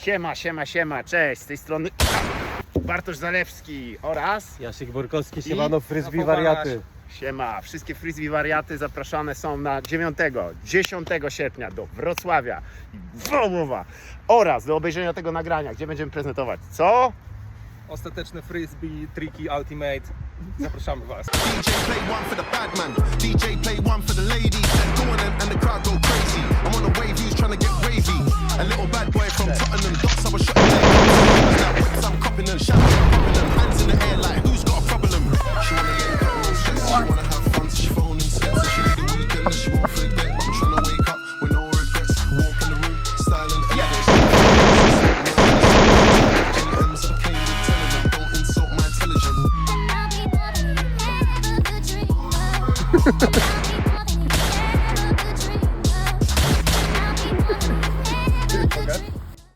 Siema, siema, siema, cześć, z tej strony Bartosz Zalewski oraz Jasiek Borkowski, siemano, frisbee wariaty. Siema, wszystkie frisbee wariaty zapraszane są na 9, 10 sierpnia do Wrocławia i Wołowa oraz do obejrzenia tego nagrania, gdzie będziemy prezentować co? Ostateczne frisbee, triki, ultimate. Zapraszamy Was. DJ play one for the bad man. DJ play one for the ladies. A little bad boy from Tottenham, dots I was shot Now whips I'm copping them, shouting, popping them, hands in the air like who's got a problem? She wanna get cut on stress, she wanna have fun, so she phoning sex. So she need the weekend, and she won't forget. But I'm trying to wake up with no regrets. Walk in the room, styling elegance. GMs, I came